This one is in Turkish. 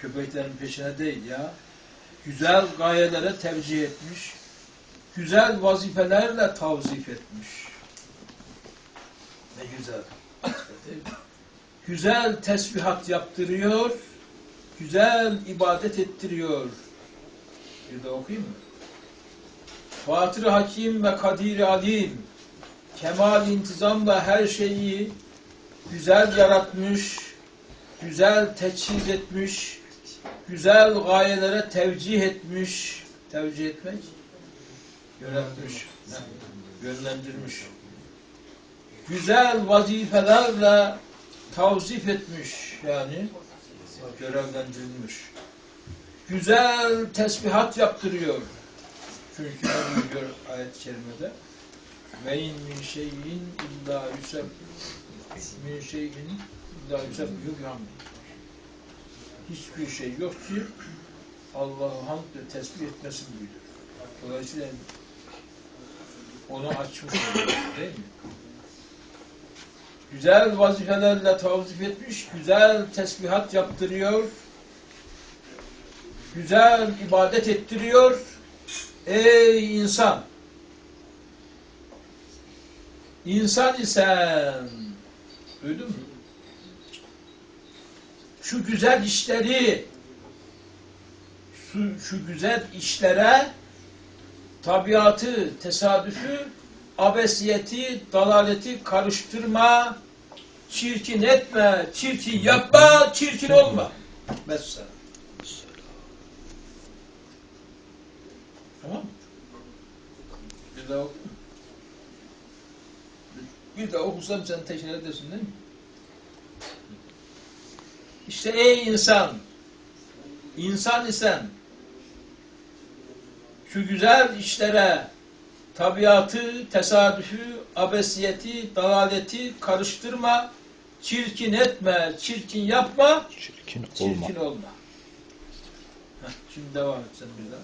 Köpeklerin peşine değil ya. Güzel gayelere tevcih etmiş. Güzel vazifelerle tavzif etmiş. Ne güzel. Güzel tesbihat yaptırıyor. Güzel ibadet ettiriyor. Bir de okuyayım mı? Fatır Hakim ve Kadir Alim kemal intizamla her şeyi güzel yaratmış, güzel teçhiz etmiş, güzel gayelere tevcih etmiş. Tevcih etmek? Yönetmiş. ha, Yönlendirmiş. Güzel vazifelerle tavzif etmiş. Yani görevlendirilmiş. Güzel tesbihat yaptırıyor. Çünkü buyuruyor ayet-i kerimede? Ve in min şeyin illa yuseb min şeyin illa yusebbihu bihamdi. Hiçbir şey yok ki Allah'ı hamd ve tesbih etmesin buyuruyor. Dolayısıyla onu açmış değil mi? Güzel vazifelerle tavzif etmiş, güzel tesbihat yaptırıyor, güzel ibadet ettiriyor. Ey insan! İnsan isen duydun mu? Şu güzel işleri şu, şu güzel işlere tabiatı, tesadüfü, abesiyeti, dalaleti karıştırma, çirkin etme, çirkin yapma, çirkin olma. Mesela. Tamam mı? Bir daha oku. Bir daha okusam sen tekrar edersin değil mi? İşte ey insan, insan isen şu güzel işlere tabiatı, tesadüfü, abesiyeti, dalaleti karıştırma, çirkin etme, çirkin yapma, Çirkin olma. çirkin olma. Heh, şimdi devam et sen bir daha.